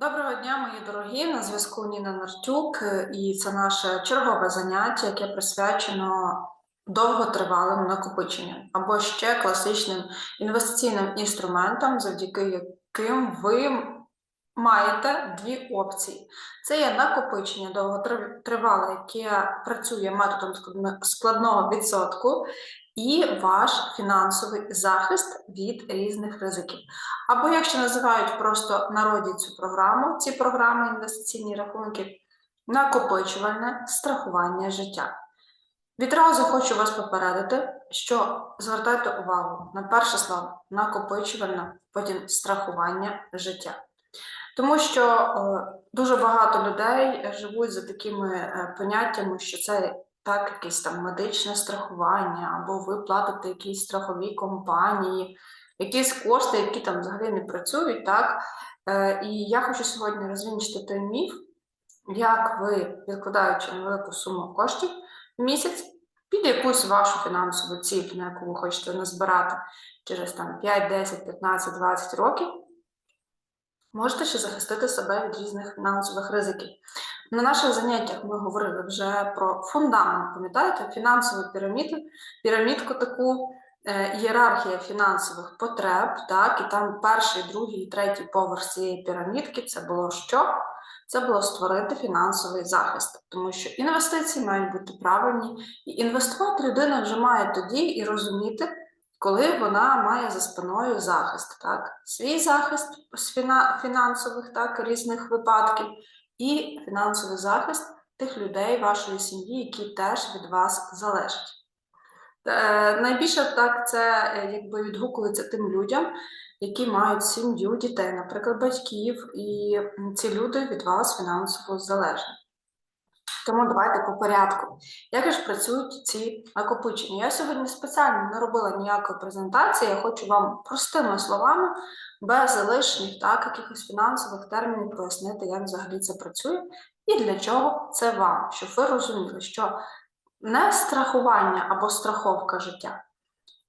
Доброго дня, мої дорогі. На зв'язку Ніна Нартюк, е, і це наше чергове заняття, яке присвячено довготривалим накопиченням або ще класичним інвестиційним інструментам, завдяки яким ви маєте дві опції: це є накопичення довготривале, яке працює методом складного відсотку, і ваш фінансовий захист від різних ризиків. Або якщо називають просто народі цю програму, ці програми інвестиційні рахунки, накопичувальне страхування життя. Відразу хочу вас попередити, що звертайте увагу на перше слово накопичувальне, потім страхування життя. Тому що е, дуже багато людей живуть за такими е, поняттями, що це так, якесь там медичне страхування, або ви платите якійсь страховій компанії, якісь кошти, які там взагалі не працюють, так? Е, і я хочу сьогодні розвінчити той міф, як ви, відкладаючи невелику суму коштів в місяць, під якусь вашу фінансову ціль, на яку ви хочете назбирати через там 5, 10, 15, 20 років, можете ще захистити себе від різних фінансових ризиків. На наших заняттях ми говорили вже про фундамент, пам'ятаєте, фінансову піраміду, пірамідку таку, е, ієрархія фінансових потреб, так, і там перший, другий третій поверх цієї пірамідки це було що? Це було створити фінансовий захист, тому що інвестиції мають бути правильні, і інвестувати людина вже має тоді і розуміти, коли вона має за спиною захист, так, свій захист з фіна- фінансових так, різних випадків, і фінансовий захист тих людей вашої сім'ї, які теж від вас залежать. Е, Найбільше так це е, якби відгукується тим людям, які мають сім'ю, дітей, наприклад, батьків, і ці люди від вас фінансово залежні. Тому давайте по порядку. Як ж працюють ці накопичення? Я сьогодні спеціально не робила ніякої презентації, я хочу вам простими словами, без лишніх так, якихось фінансових термінів пояснити, як взагалі це працює і для чого це вам, щоб ви розуміли, що не страхування або страховка життя,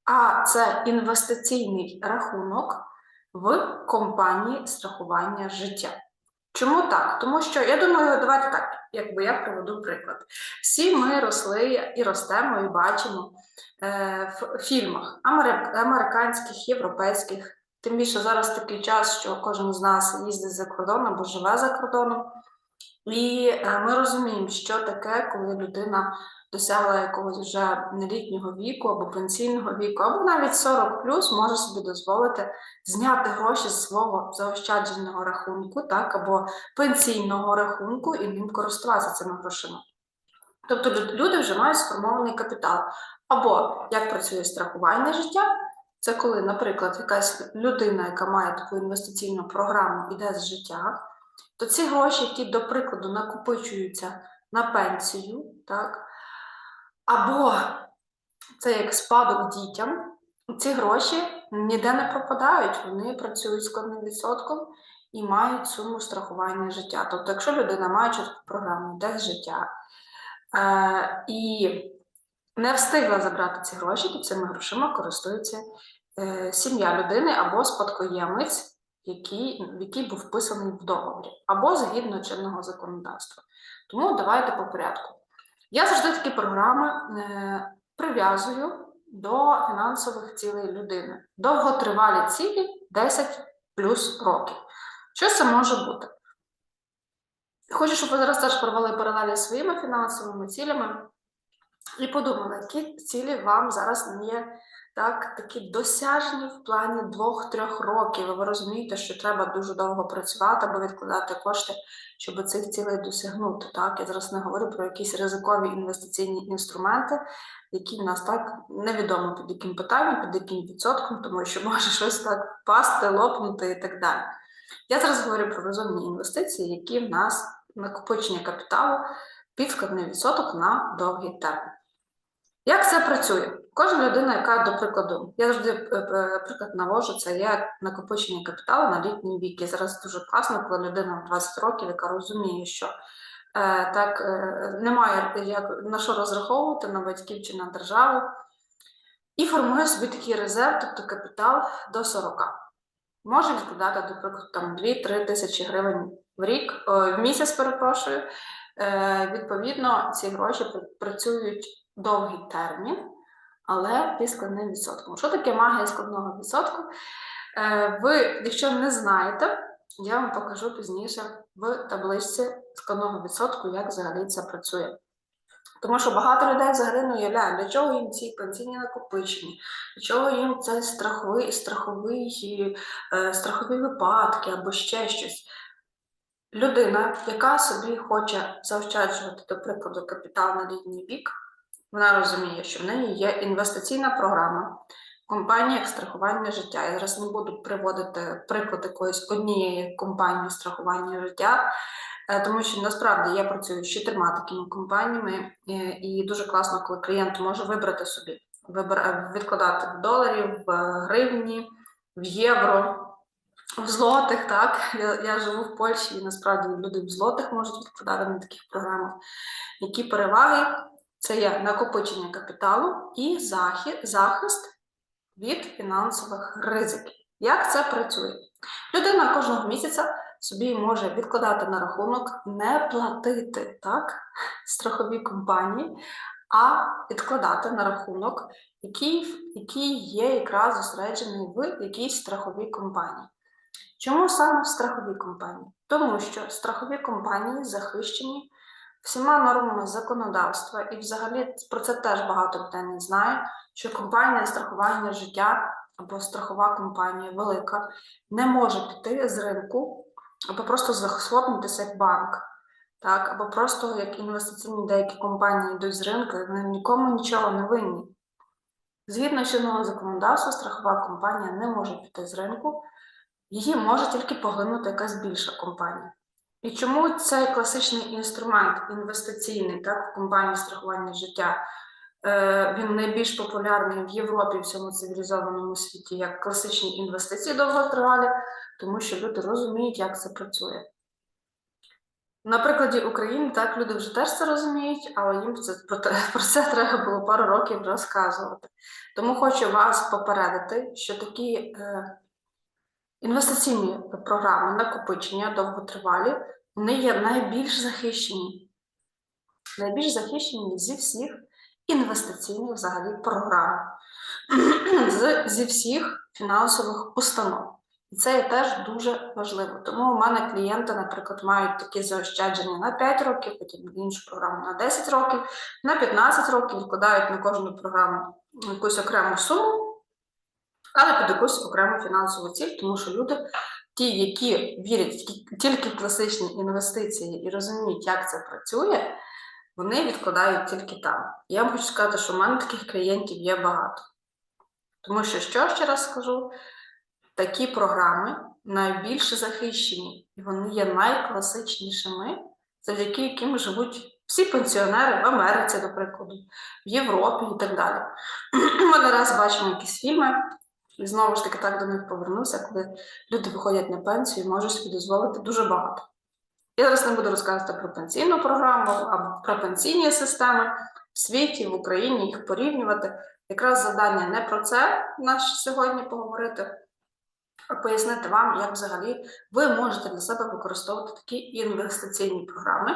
а це інвестиційний рахунок в компанії страхування життя. Чому так? Тому що я думаю, давайте так, якби я приведу приклад. Всі ми росли і ростемо, і бачимо е, в фільмах амери- американських, європейських. Тим більше зараз такий час, що кожен з нас їздить за кордон або живе за кордоном. І е, ми розуміємо, що таке, коли людина досягла якогось вже нелітнього віку або пенсійного віку, або навіть 40 плюс може собі дозволити зняти гроші з свого заощадженого рахунку, так, або пенсійного рахунку і ним користуватися цими грошима. Тобто люди вже мають сформований капітал. Або як працює страхування життя, це коли, наприклад, якась людина, яка має таку інвестиційну програму, іде з життя, то ці гроші, які, до прикладу, накопичуються на пенсію, так, або це як спадок дітям, ці гроші ніде не пропадають, вони працюють складним відсотком і мають суму страхування життя. Тобто, якщо людина має чітку програму, йде з життя е, і не встигла забрати ці гроші, то цими грошима користується е, сім'я людини або спадкоємець, який, який був вписаний в договорі, або згідно чинного законодавства. Тому давайте по порядку. Я завжди такі програми е, прив'язую до фінансових цілей людини. Довготривалі цілі 10 плюс років. Що це може бути? Хочу, щоб ви зараз теж провели паралелі зі своїми фінансовими цілями і подумали, які цілі вам зараз є так, такі досяжні в плані двох-трьох років. Ви розумієте, що треба дуже довго працювати або відкладати кошти, щоб цих цілей досягнути. Так, я зараз не говорю про якісь ризикові інвестиційні інструменти, які в нас так невідомо під яким питанням, під яким відсотком, тому що може щось так впасти, лопнути і так далі. Я зараз говорю про розумні інвестиції, які в нас накопичення капіталу під складний відсоток на довгий термін. Як це працює? Кожна людина, яка, до прикладу, я завжди е, е, приклад навожу, це є накопичення капіталу на літній вік. І зараз дуже класно, коли людина 20 років, яка розуміє, що е, так е, немає як на що розраховувати на батьків чи на державу, і формує собі такий резерв, тобто капітал до 40. може відкладати, до прикладу, 2-3 тисячі гривень в рік, о, в місяць, перепрошую. Е, Відповідно, ці гроші працюють довгий термін, але під складним відсотком. Що таке магія складного відсотку? Е, Ви, якщо не знаєте, я вам покажу пізніше в табличці складного відсотку, як взагалі це працює. Тому що багато людей взагалі не уявляють, для чого їм ці пенсійні накопичення, для чого їм це страховий, страховий, е, страхові випадки або ще щось. Людина, яка собі хоче заощаджувати, до прикладу, капітал на літній вік, вона розуміє, що в неї є інвестиційна програма, компанія страхування життя. Я зараз не буду приводити приклад якоїсь однієї компанії страхування життя, е, тому що насправді я працюю з чотирма такими компаніями, е, і дуже класно, коли клієнт може вибрати собі, відкладати в доларі, в гривні, в євро. В злотих, так. Я, я живу в Польщі, і насправді люди в злотих можуть відкладати на таких програмах. Які переваги? Це є накопичення капіталу і захи- захист від фінансових ризиків. Як це працює? Людина кожного місяця собі може відкладати на рахунок, не платити так, страхові компанії, а відкладати на рахунок, який, який є якраз зосереджений в якійсь страховій компанії. Чому саме в страховій компанії? Тому що страхові компанії захищені всіма нормами законодавства, і взагалі про це теж багато людей не знає, що компанія страхування життя або страхова компанія велика не може піти з ринку або просто захлопнутися як банк. Так, або просто як інвестиційні деякі компанії йдуть з ринку, вони нікому нічого не винні. Згідно чинного законодавства, страхова компанія не може піти з ринку, її може тільки поглинути якась більша компанія. І чому цей класичний інструмент інвестиційний, так, в компанії страхування життя, е, він найбільш популярний в Європі, в цьому цивілізованому світі, як класичні інвестиції довготривалі, тому що люди розуміють, як це працює. На прикладі України так люди вже теж це розуміють, але їм це про це треба було пару років розказувати. Тому хочу вас попередити, що такі е, інвестиційні програми накопичення довготривалі, вони є найбільш захищені. Найбільш захищені зі всіх інвестиційних взагалі програм, зі всіх фінансових установ. І це є теж дуже важливо. Тому у мене клієнти, наприклад, мають такі заощадження на 5 років, потім іншу програму на 10 років, на 15 років вкладають на кожну програму якусь окрему суму, але під якусь окрему фінансову ціль, тому що люди, ті, які вірять ті- тільки в класичні інвестиції і розуміють, як це працює, вони відкладають тільки там. Я вам хочу сказати, що в мене таких клієнтів є багато. Тому що, що ще раз скажу, такі програми найбільш захищені, і вони є найкласичнішими, завдяки яким живуть всі пенсіонери в Америці, до прикладу, в Європі і так далі. Ми не раз бачимо якісь фільми, і знову ж таки так до них повернуся, коли люди виходять на пенсію і можуть собі дозволити дуже багато. Я зараз не буду розказувати про пенсійну програму або про пенсійні системи в світі, в Україні, їх порівнювати. Якраз завдання не про це наше сьогодні поговорити, а пояснити вам, як взагалі ви можете для себе використовувати такі інвестиційні програми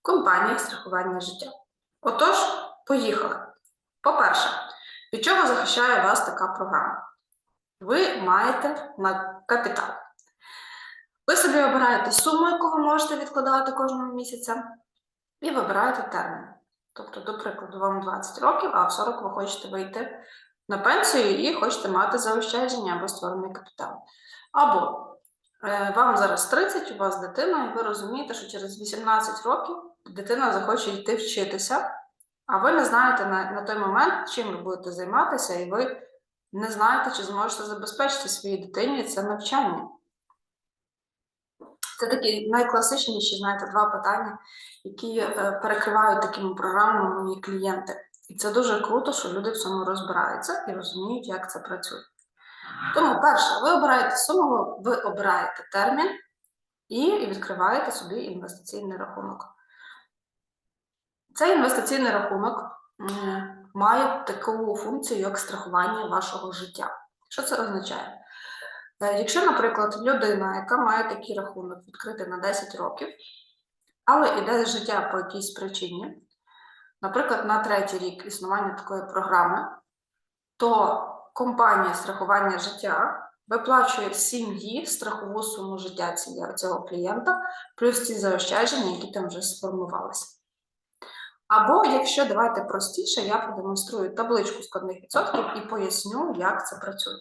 в компаніях страхування життя. Отож, поїхали. По-перше, від чого захищає вас така програма? Ви маєте на капітал. Ви собі обираєте суму, яку ви можете відкладати кожного місяця, і вибираєте термін. Тобто, до прикладу, вам 20 років, а в 40 ви хочете вийти на пенсію і хочете мати заощадження або створений капітал. Або е, вам зараз 30, у вас дитина, і ви розумієте, що через 18 років дитина захоче йти вчитися, а ви не знаєте на, на той момент, чим ви будете займатися, і ви не знаєте, чи зможете забезпечити своїй дитині це навчання. Це такі найкласичніші, знаєте, два питання, які е, перекривають такими програмами мої клієнти. І це дуже круто, що люди в цьому розбираються і розуміють, як це працює. Тому, перше, ви обираєте суму, ви обираєте термін і відкриваєте собі інвестиційний рахунок. Цей інвестиційний рахунок м, має таку функцію, як страхування вашого життя. Що це означає? Е, Якщо, наприклад, людина, яка має такий рахунок відкритий на 10 років, але іде життя по якійсь причині, наприклад, на третій рік існування такої програми, то компанія страхування життя виплачує сім'ї страхову суму життя цього клієнта, плюс ці заощадження, які там вже сформувалися. Або, якщо давайте простіше, я продемонструю табличку складних відсотків і поясню, як це працює.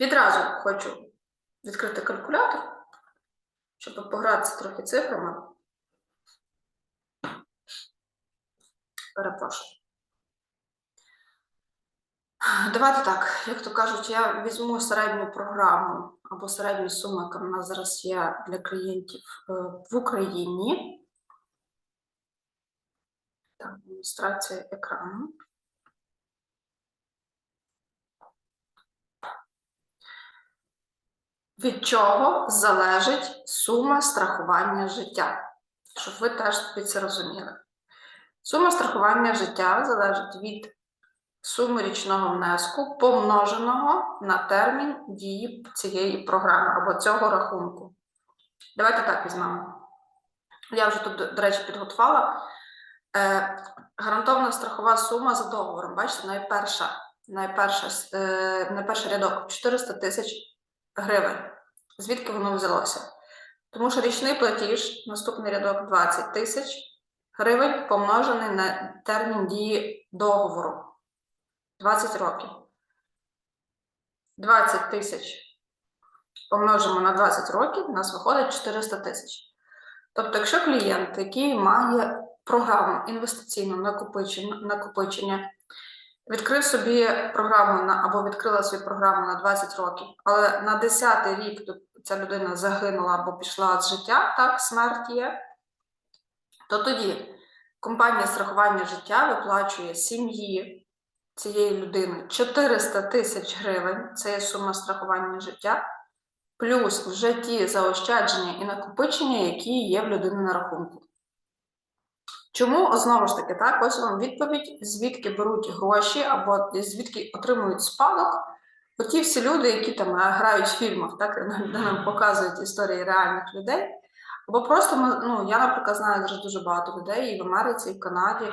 Відразу хочу відкрити калькулятор, щоб погратися трохи цифрами. Перепрошую. Давайте так, як то кажуть, я візьму середню програму або середню суму, яка в нас зараз є для клієнтів е, в Україні. Демонстрація екрану. Від чого залежить сума страхування життя? Щоб ви теж це розуміли. Сума страхування життя залежить від суми річного внеску, помноженого на термін дії цієї програми або цього рахунку. Давайте так візьмемо. Я вже тут, до- до речі, підготувала. Гарантована страхова сума за договором. Бачите, найперша, найперша, е, найперший рядок 400 тисяч гривень. Звідки воно взялося? Тому що річний платіж, наступний рядок 20 тисяч гривень помножений на термін дії договору 20 років. 20 тисяч помножимо на 20 років, у нас виходить 400 тисяч. Тобто, якщо клієнт, який має програму інвестиційного накопичення, накопичення відкрив собі програму на або відкрила собі програму на 20 років, але на 10-й рік ця людина загинула або пішла з життя, так, смерть є, то тоді компанія страхування життя виплачує сім'ї цієї людини 400 тисяч гривень, це є сума страхування життя, плюс вже ті заощадження і накопичення, які є в людини на рахунку. Чому знову ж таки так? Ось вам відповідь, звідки беруть гроші або звідки отримують спадок. Оті всі люди, які там е, грають в фільмах, так де нам показують історії реальних людей. Або просто ми- ну, я, наприклад, знаю зараз дуже багато людей і в Америці, і в Канаді,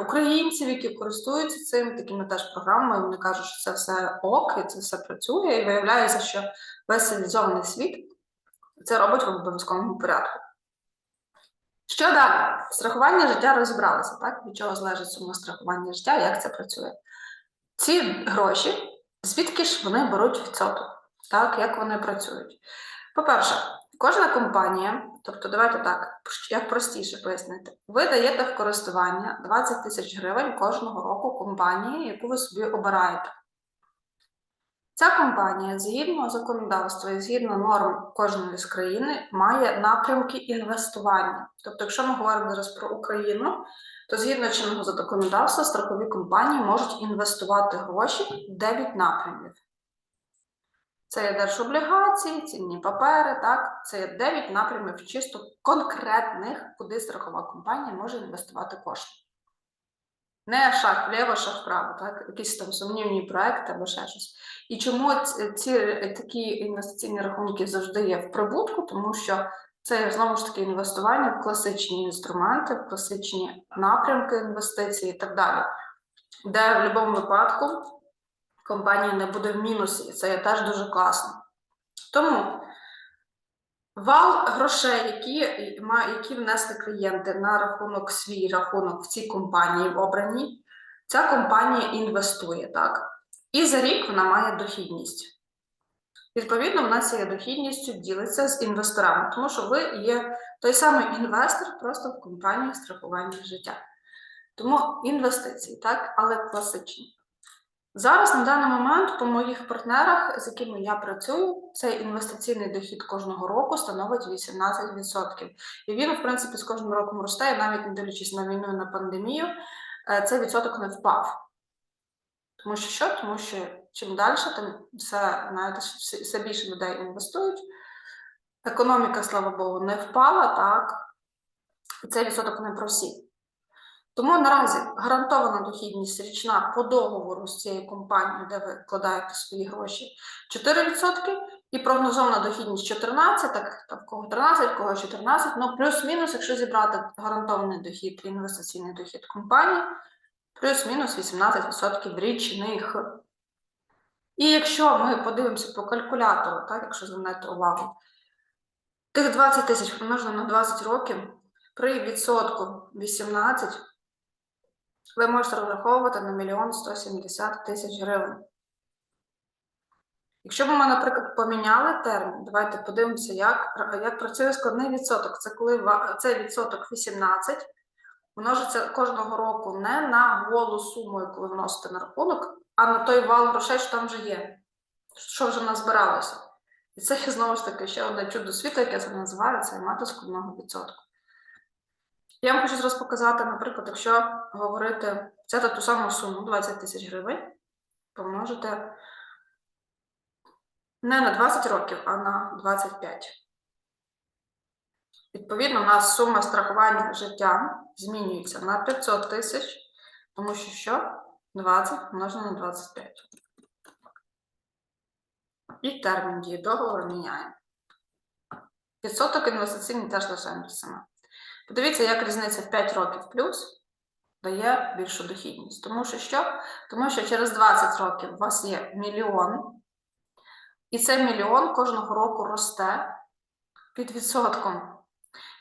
українців, які користуються цим такими теж програмами. Вони кажуть, що це все ок, і це все працює, і виявляється, що весь цивілізований світ це робить в обов'язковому порядку. Що далі? Страхування життя розібралися, так? Від чого залежить сума страхування життя, як це працює? Ці гроші, звідки ж вони беруть відсоток? Так, як вони працюють? По-перше, кожна компанія, тобто давайте так, як простіше пояснити, ви даєте в користування 20 тисяч гривень кожного року компанії, яку ви собі обираєте. Ця компанія згідно законодавства і згідно норм кожної з країни має напрямки інвестування. Тобто, якщо ми говоримо зараз про Україну, то згідно чинного законодавства страхові компанії можуть інвестувати гроші в 9 напрямів. Це є держоблігації, цінні папери, так, це є 9 напрямів чисто конкретних, куди страхова компанія може інвестувати кошти. Не шаг вліво, шаг вправо, так? якісь там сумнівні проекти або ще щось. І чому ці, такі інвестиційні рахунки завжди є в прибутку? Тому що це знову ж таки інвестування в класичні інструменти, в класичні напрямки інвестицій і так далі, де в будь-якому випадку компанія не буде в мінусі, і це є теж дуже класно. Тому Вал грошей, які, які внесли клієнти на рахунок свій рахунок в цій компанії в обраній, ця компанія інвестує, так? І за рік вона має дохідність. Відповідно, вона цією дохідністю ділиться з інвесторами, тому що ви є той самий інвестор просто в компанії страхування життя. Тому інвестиції, так, але класичні. Зараз на даний момент по моїх партнерах, з якими я працюю, цей інвестиційний дохід кожного року становить 18%. І він, в принципі, з кожним роком росте, навіть не дивлячись на війну і на пандемію, е, цей відсоток не впав. Тому що що? Тому що чим далі, тим все, знаєте, все більше людей інвестують. Економіка, слава Богу, не впала, так. І цей відсоток не просів. Тому наразі гарантована дохідність річна по договору з цією компанією, де ви вкладаєте свої гроші, 4%, і прогнозована дохідність 14, так, там кого 13, в кого 14, ну плюс-мінус, якщо зібрати гарантований дохід інвестиційний дохід компанії, плюс-мінус 18% річних. І якщо ми подивимося по калькулятору, так, якщо звернете увагу, тих 20 тисяч помножено на 20 років, при відсотку 18 ви можете розраховувати на мільйон 170 тисяч гривень. Якщо б ми, наприклад, поміняли термін, давайте подивимося, як, як працює складний відсоток. Це коли цей відсоток 18 множиться кожного року не на голу суму, яку ви вносите на рахунок, а на той вал грошей, що там вже є, що вже назбиралося. І це знову ж таки ще одне чудо світу, яке це називає, це мати складного відсотку. Я вам хочу зараз показати, наприклад, якщо говорити, взяти ту саму суму 20 тисяч гривень, помножити не на 20 років, а на 25. Відповідно, у нас сума страхування життя змінюється на 500 тисяч, тому що що? 20 помножено на 25. І термін дії договору міняємо. Відсоток інвестиційний теж лишаємо саме. Подивіться, як різниця в 5 років плюс дає більшу дохідність. Тому що що? Тому що через 20 років у вас є мільйон, і цей мільйон кожного року росте під відсотком.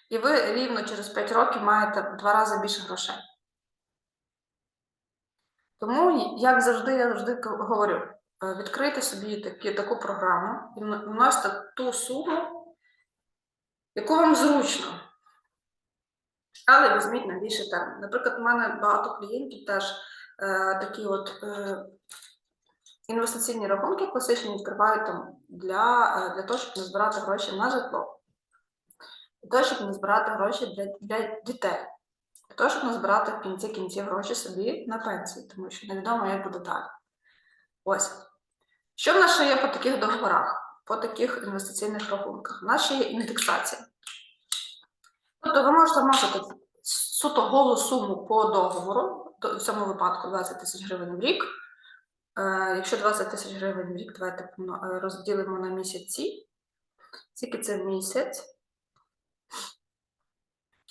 І ви рівно через 5 років маєте в два рази більше грошей. Тому, як завжди, я завжди говорю, е, відкрийте собі такі, таку програму і вно- вносите ту суму, яку вам зручно. Але візьміть на більший термін. Наприклад, у мене багато клієнтів теж е, такі от е, інвестиційні рахунки класичні відкривають там для, е, для того, щоб не збирати гроші на житло, для того, щоб не збирати гроші для, для дітей, для того, щоб не збирати в кінці кінців гроші собі на пенсії, тому що невідомо, як буде далі. Ось. Що в нас ще є по таких договорах, по таких інвестиційних рахунках? У нас ще є індексація. Тобто ви можете вносити суто голу суму по договору, в цьому випадку 20 тисяч гривень в рік. Е, якщо 20 тисяч гривень в рік, давайте е, розділимо на місяці. Скільки це місяць?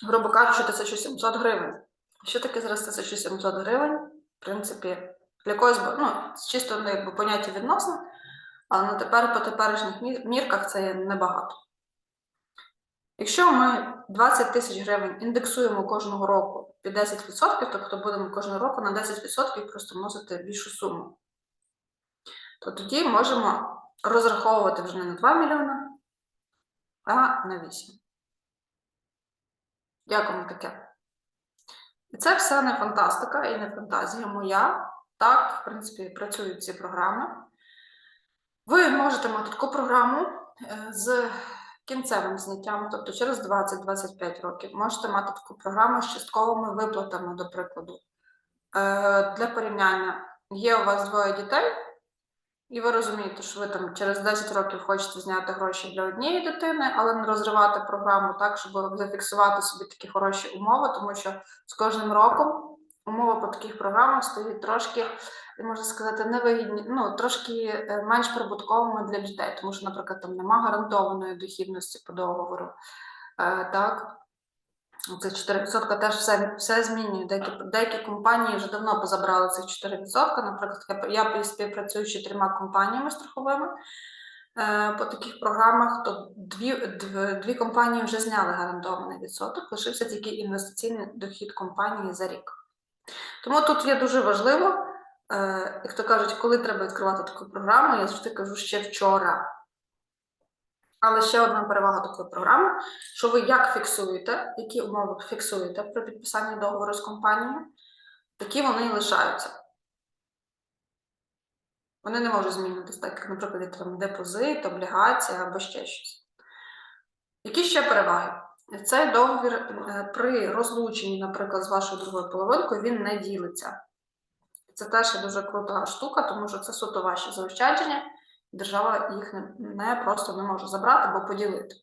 Грубо кажучи, 1700 гривень. Що таке зараз 1700 гривень? В принципі, для когось, ну, чисто ну, якби поняття відносно, але на тепер по теперішніх мірках це є небагато. Якщо ми 20 тисяч гривень індексуємо кожного року під 10%, тобто будемо кожного року на 10% просто вносити більшу суму, то тоді можемо розраховувати вже не на 2 мільйони, а на 8. Як вам таке? І це все не фантастика і не фантазія моя. Так, в принципі, працюють ці програми. Ви можете мати таку програму е, з кінцевим зняттям, тобто через 20-25 років. Можете мати таку програму з частковими виплатами, до прикладу. Е, Для порівняння, є у вас двоє дітей, і ви розумієте, що ви там через 10 років хочете зняти гроші для однієї дитини, але не розривати програму так, щоб зафіксувати собі такі хороші умови, тому що з кожним роком умови по таких програмах стають трошки, можна сказати, невигідні, ну трошки е, менш прибутковими для дітей, тому що, наприклад, там нема гарантованої дохідності по договору. Е, так. Це 4% теж все, все змінює. Деякі, деякі компанії вже давно позабрали цих 4%. Наприклад, я, я співпрацюю з чотирма компаніями страховими е, по таких програмах, то дві, дві, дві компанії вже зняли гарантований відсоток, лишився тільки інвестиційний дохід компанії за рік. Тому тут є дуже важливо, е, як то кажуть, коли треба відкривати таку програму, я завжди кажу ще вчора. Але ще одна перевага такої програми, що ви як фіксуєте, які умови фіксуєте при підписанні договору з компанією, такі вони і лишаються. Вони не можуть змінитися, так як, наприклад, там депозит, облігація або ще щось. Які ще переваги? Цей договір е, при розлученні, наприклад, з вашою другою половинкою, він не ділиться. Це теж дуже крута штука, тому що це суто ваші заощадження, держава їх не, просто не може забрати або поділити.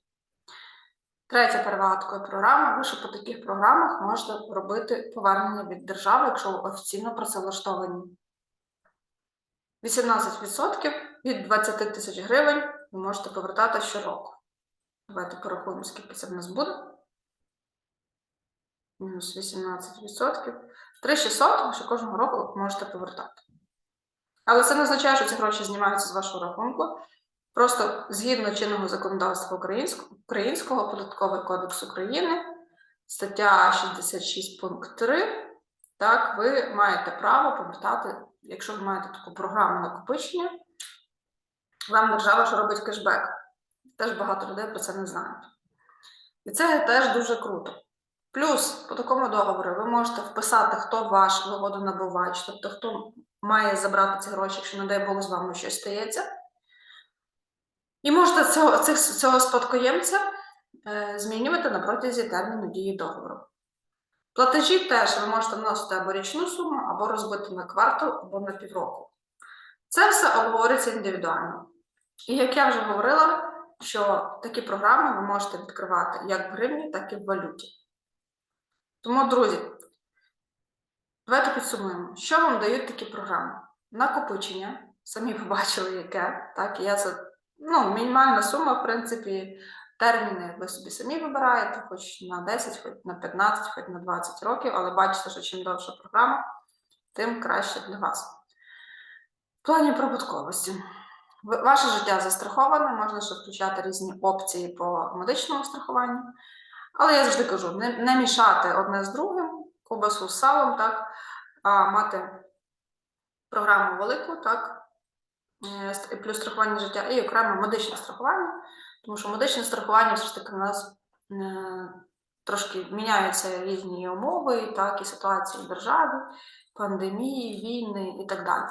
Третя перевага такої програми, ви що по таких програмах можете робити повернення від держави, якщо ви офіційно працевлаштовані. 18% від 20 тисяч гривень ви можете повертати щороку. Давайте порахуємо, скільки це в нас буде. Мінус 18%. 3600 ви ще кожного року можете повертати. Але це не означає, що ці гроші знімаються з вашого рахунку. Просто згідно чинного законодавства українського, українського податковий кодекс України, стаття 66 пункт 3, так, ви маєте право повертати, якщо ви маєте таку програму накопичення, вам держава що робить кешбек. Теж багато людей про це не знають. І це теж дуже круто. Плюс по такому договору ви можете вписати, хто ваш вигодонабувач, тобто хто має забрати ці гроші, якщо, не дай Бог, з вами щось стається. І можете цього, цих, цього спадкоємця е, змінювати на протязі терміну дії договору. Платежі теж ви можете вносити або річну суму, або розбити на квартал, або на півроку. Це все обговорюється індивідуально. І як я вже говорила, що такі програми ви можете відкривати як в гривні, так і в валюті. Тому, друзі, давайте підсумуємо, що вам дають такі програми? Накопичення, самі побачили, яке, так, я це, ну, мінімальна сума, в принципі, терміни ви собі самі вибираєте, хоч на 10, хоч на 15, хоч на 20 років, але бачите, що чим довша програма, тим краще для вас. В плані прибутковості. Ваше життя застраховане, можна ще включати різні опції по медичному страхуванню. Але я завжди кажу, не, не мішати одне з другим, ковбасу з салом, так, а мати програму велику, так, е, плюс страхування життя і окремо медичне страхування, тому що медичне страхування все ж таки у нас е, трошки міняються різні умови, так, і ситуації в державі, пандемії, війни і так далі.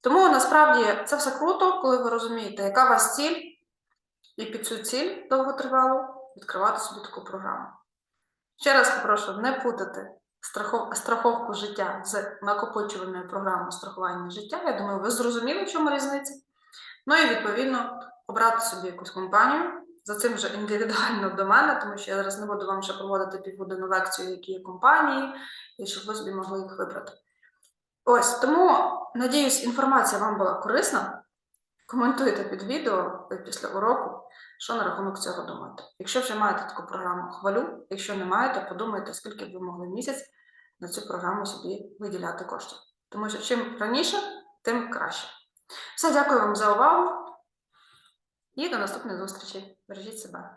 Тому насправді це все круто, коли ви розумієте, яка у вас ціль, і під цю ціль довготривалу відкривати собі таку програму. Ще раз попрошу не путати страхов... страховку життя з накопичувальною програмою страхування життя. Я думаю, ви зрозуміли, в чому різниця. Ну і відповідно обрати собі якусь компанію. За цим вже індивідуально до мене, тому що я зараз не буду вам ще проводити півгодинну лекцію, які є компанії, і щоб ви собі могли їх вибрати. Ось тому, надіюсь, інформація вам була корисна. Коментуйте під відео після уроку, що на рахунок цього думаєте. Якщо вже маєте таку програму, хвалю. Якщо не маєте, подумайте, скільки б ви могли в місяць на цю програму собі виділяти коштів. Тому що чим раніше, тим краще. Все, дякую вам за увагу і до наступної зустрічі. Бережіть себе.